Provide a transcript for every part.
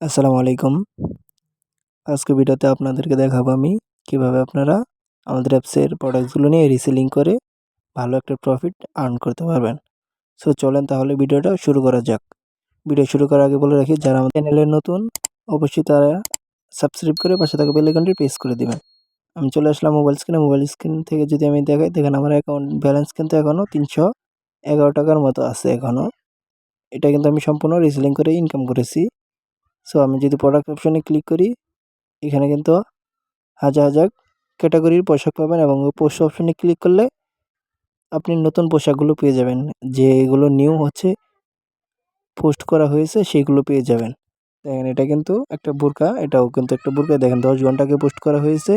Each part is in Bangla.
আসসালামু আলাইকুম। আজকে ভিডিওতে আপনাদেরকে দেখাবো আমি কীভাবে আপনারা আমাদের অ্যাপসের প্রোডাক্টসগুলো নিয়ে রিসেলিং করে ভালো একটা প্রফিট আর্ন করতে পারবেন। সো চলেন তাহলে ভিডিওটা শুরু করা যাক। ভিডিও শুরু করার আগে বলে রাখি, যারা আমার চ্যানেলে নতুন, অবশ্যই তারা সাবস্ক্রাইব করে পাশে থাকা বেল আইকনটি প্রেস করে দিবেন। আমি চলে আসলাম মোবাইল স্ক্রিনে মোবাইল স্ক্রিন থেকে যদি আমি দেখাই, দেখেন আমার অ্যাকাউন্ট ব্যালেন্স কিন্তু এখনও তিনশো এগারো টাকার মতো আছে এখনও এটা কিন্তু আমি সম্পূর্ণ রিসেলিং করে ইনকাম করেছি। সো আমি যদি প্রোডাক্ট অপশনে ক্লিক করি, এখানে কিন্তু হাজার হাজার ক্যাটাগরির পোশাক পাবেন এবং পোস্ট অপশনে ক্লিক করলে আপনি নতুন পোশাকগুলো পেয়ে যাবেন। যেগুলো নিউ হচ্ছে পোস্ট করা হয়েছে সেইগুলো পেয়ে যাবেন। দেখেন, এটা কিন্তু একটা বোরকা, এটাও কিন্তু একটা বোরকা। দেখেন, দশ ঘণ্টা আগে পোস্ট করা হয়েছে,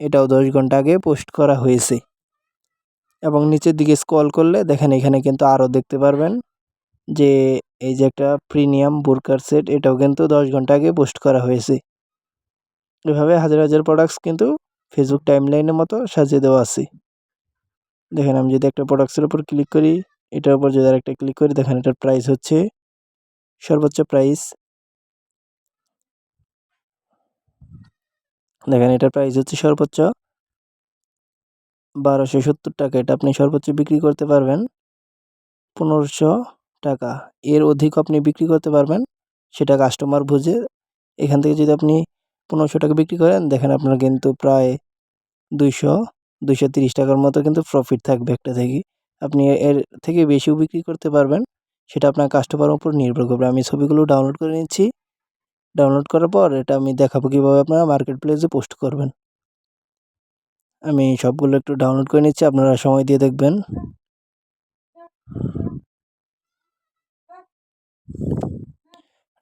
এটাও দশ ঘণ্টা আগে পোস্ট করা হয়েছে। এবং নিচের দিকে স্ক্রল করলে, দেখেন, এখানে কিন্তু আরও দেখতে পারবেন। যে এই যে একটা প্রিমিয়াম বোরকার সেট এটাও কিন্তু দশ ঘণ্টা আগে পোস্ট করা হয়েছে। এভাবে হাজার হাজার প্রোডাক্টস কিন্তু ফেসবুক টাইমলাইনের মতো সাজিয়ে দেওয়া আছে। দেখেন, আমি যদি একটা প্রোডাক্টসের উপর ক্লিক করি, এটার উপর যদি আরেকটা ক্লিক করি, দেখেন এটার প্রাইস হচ্ছে সর্বোচ্চ প্রাইস দেখেন, এটার প্রাইস হচ্ছে সর্বোচ্চ বারোশো সত্তর টাকা। এটা আপনি সর্বোচ্চ বিক্রি করতে পারবেন পনেরোশো টাকা। এর অধিক আপনি বিক্রি করতে পারবেন, সেটা কাস্টমার বুঝে। এখান থেকে যদি আপনি পনেরোশো টাকা বিক্রি করেন, দেখেন আপনার কিন্তু প্রায় দুইশো দুইশো তিরিশ টাকার মতো কিন্তু প্রফিট থাকবে একটা থেকে। আপনি এর থেকে বেশিও বিক্রি করতে পারবেন, সেটা আপনার কাস্টমারের উপর নির্ভর করবে। আমি ছবিগুলো ডাউনলোড করে নিচ্ছি। ডাউনলোড করার পর এটা আমি দেখাবো কীভাবে আপনারা মার্কেট প্লেসে পোস্ট করবেন। আমি সবগুলো একটু ডাউনলোড করে নিচ্ছি, আপনারা সময় দিয়ে দেখবেন।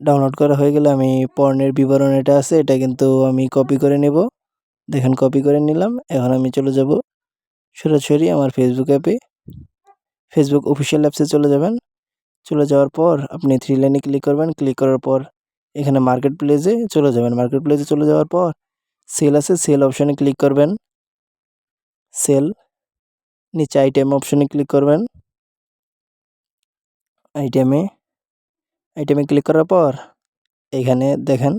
ডাউনলোড করা হয়ে গেলে আমি পণ্যের বিবরণ এটা আছে, এটা কিন্তু আমি কপি করে নেব। দেখেন কপি করে নিলাম, এখন আমি চলে যাব সরাসরি আমার ফেসবুক অ্যাপে ফেসবুক অফিসিয়াল অ্যাপসে চলে যাবেন। চলে যাওয়ার পর আপনি থ্রি লাইনে ক্লিক করবেন ক্লিক করার পর এখানে মার্কেট প্লেসে চলে যাবেন। মার্কেট প্লেসে চলে যাওয়ার পর সেল আছে সেল অপশানে ক্লিক করবেন। সেল নিচে আইটেম অপশানে ক্লিক করবেন। আইটেমে আইটেমে ক্লিক করার পর, এখানে দেখেন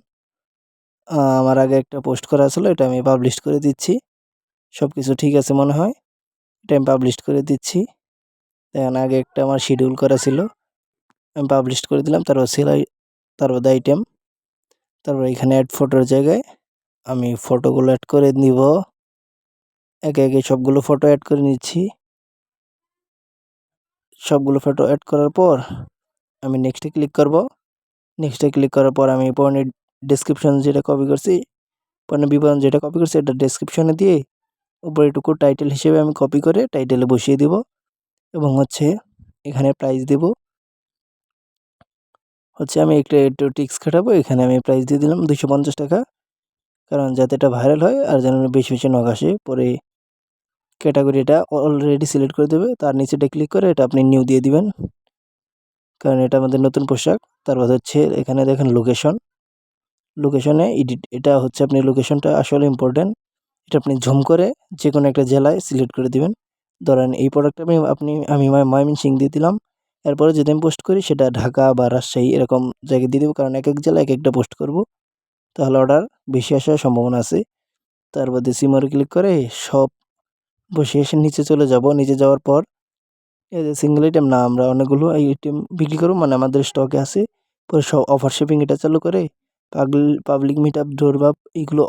আমার আগে একটা পোস্ট করা ছিল, এটা আমি পাবলিশ করে দিচ্ছি। সব কিছু ঠিক আছে মনে হয়? এটা আমি পাবলিশ করে দিচ্ছি। দেখেন, আগে একটা আমার শিডিউল করা ছিল, আমি পাবলিশ করে দিলাম, তারপর সেলাই তারপর দ্য আইটেম তারপর এখানে অ্যাড ফটোর জায়গায় আমি ফটোগুলো অ্যাড করে নিব। একে একে সবগুলো ফটো অ্যাড করে নিচ্ছি। সবগুলো ফটো অ্যাড করার পর আমি নেক্সটে ক্লিক করব। নেক্সটে ক্লিক করার পর আমি পণ্যের ডেসক্রিপশন যেটা কপি করছি, পণ্যের বিবরণ যেটা কপি করছি, এটা ডেসক্রিপশনে দিয়ে উপরে এটুকু টাইটেল হিসেবে আমি কপি করে টাইটেলে বসিয়ে দিব এবং হচ্ছে এখানে প্রাইস দেব। হচ্ছে আমি একটা একটু টিক্স খাটাবো, এখানে আমি প্রাইস দিয়ে দিলাম দুশো পঞ্চাশ টাকা। কারণ যাতে এটা ভাইরাল হয় আর যেন বেশি বেশি নখ আসে, পরে ক্যাটাগরিটা অলরেডি সিলেক্ট করে দেবে, তার নিচেটা ক্লিক করে এটা আপনি নিউ দিয়ে দিবেন। কারণ এটা আমাদের নতুন পোশাক। তারপর হচ্ছে এখানে দেখেন লোকেশন লোকেশনে এডিট এটা হচ্ছে আপনি লোকেশনটা আসলে ইম্পর্টেন্ট এটা আপনি ঝুম করে যে কোনো একটা জেলায় সিলেক্ট করে দিবেন। ধরেন এই প্রোডাক্টটা আমি, আপনি, আমি সিং দিয়ে দিলাম। এরপরে যদি আমি পোস্ট করি সেটা ঢাকা বা রাজশাহী এরকম জায়গায় দিয়ে দেবো, কারণ এক এক জেলায় এক একটা পোস্ট করব। তাহলে অর্ডার বেশি আসার সম্ভাবনা আছে। তারপর দিয়ে সিমরে ক্লিক করে সব বসে এসে নিচে চলে যাব। নিচে যাওয়ার পর সিঙ্গেল আইটেম না, আমরা অনেকগুলো আইটেম বিক্রি করব মানে আমাদের স্টকে আছে। পরে সব অফার শিপিং এটা চালু করে পাবলিক মিট আপ ডোরবাপ এইগুলো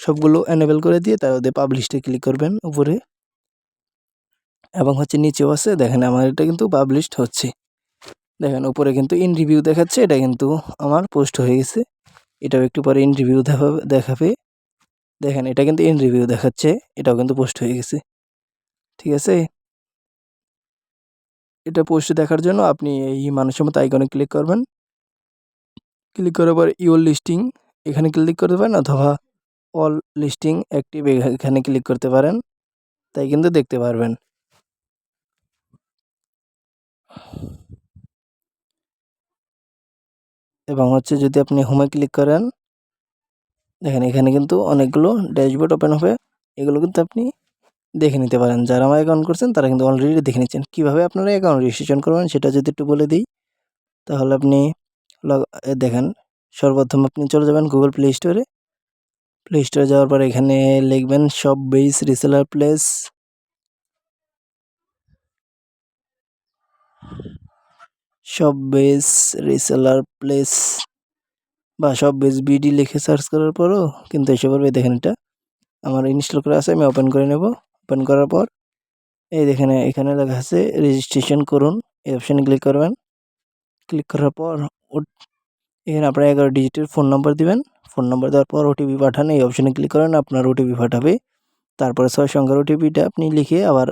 সবগুলো এনেবেল করে দিয়ে তার মধ্যে পাবলিশটা ক্লিক করবেন উপরে। এবং হচ্ছে নিচেও আছে, দেখেন আমার এটা কিন্তু পাবলিশড হচ্ছে। দেখেন উপরে কিন্তু ইন রিভিউ দেখাচ্ছে, এটা কিন্তু আমার পোস্ট হয়ে গেছে। এটাও একটু পরে ইন রিভিউ দেখাবে দেখাবে। দেখেন এটা কিন্তু ইন রিভিউ দেখাচ্ছে, এটাও কিন্তু পোস্ট হয়ে গেছে। ঠিক আছে? এটা পোস্ট দেখার জন্য আপনি এই মানুষের মতো আইকনে ক্লিক করবেন। ক্লিক করার পর ইউর লিস্টিং এখানে ক্লিক করতে পারেন অথবা অল লিস্টিং অ্যাক্টিভ এখানে ক্লিক করতে পারেন, তাই কিন্তু দেখতে পারবেন। এবং হচ্ছে যদি আপনি হোমে ক্লিক করেন, দেখেন এখানে কিন্তু অনেকগুলো ড্যাশবোর্ড ওপেন হবে, এগুলো কিন্তু আপনি দেখে নিতে পারেন। যারা আমার অ্যাকাউন্ট করছেন, তারা কিন্তু অলরেডি দেখে নিচ্ছেন। কীভাবে আপনারা অ্যাকাউন্ট রেজিস্ট্রেশন করবেন, সেটা যদি একটু বলে দিই, তাহলে আপনি দেখেন, সর্বপ্রথম আপনি চলে যাবেন গুগল প্লে স্টোরে প্লে স্টোরে যাওয়ার পর এখানে লিখবেন shop base reseller place shop base reseller place বা শপ বেস বিডি লিখে সার্চ করার পরও কিন্তু এসে পড়বে। দেখেন এটা, আমার ইনস্টল করা আছে, আমি ওপেন করে নেব। ওপেন করার পর, এই দেখেন এখানে লেখা আছে রেজিস্ট্রেশন করুন। এই অপশানে ক্লিক করবেন। ক্লিক করার পর এখানে আপনার এগারো ডিজিটের ফোন নাম্বার দিবেন। ফোন নাম্বার দেওয়ার পর ওটিপি পাঠান। এই অপশানে ক্লিক করেন, আপনার ওটিপি পাঠাবে। তারপরে ছয় সংখ্যার ওটিপিটা আপনি লিখে আবার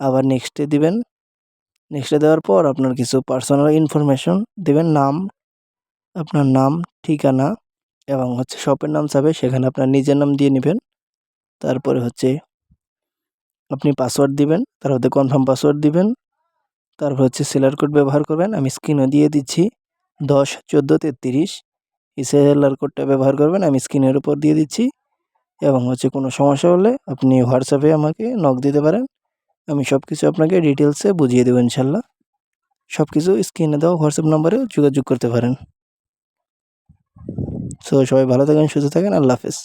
আবার নেক্সটে দিবেন। নেক্সটে দেওয়ার পর আপনার কিছু পার্সোনাল ইনফরমেশন দেবেন। নাম, আপনার নাম, ঠিকানা এবং হচ্ছে শপের নাম চাবে। সেখানে আপনার নিজের নাম দিয়ে নেবেন। তারপরে হচ্ছে আপনি পাসওয়ার্ড দিবেন, তার মধ্যে কনফার্ম পাসওয়ার্ড দিবেন, তারপর হচ্ছে সেলার কোড ব্যবহার করবেন। আমি স্ক্রিনে দিয়ে দিচ্ছি দশ, চোদ্দ, তেত্রিশ। এই সেলার কোডটা ব্যবহার করবেন, আমি স্ক্রিনের উপর দিয়ে দিচ্ছি। এবং হচ্ছে কোনো সমস্যা হলে আপনি হোয়াটসঅ্যাপে আমাকে নক দিতে পারেন। আমি সব কিছু আপনাকে ডিটেলসে বুঝিয়ে দেবো ইনশাল্লাহ। সব কিছু স্ক্রিনে দেওয়া হোয়াটসঅ্যাপ নম্বরে যোগাযোগ করতে পারেন। সো সবাই ভালো থাকেন, সুস্থ থাকেন, আল্লাহ হাফেজ।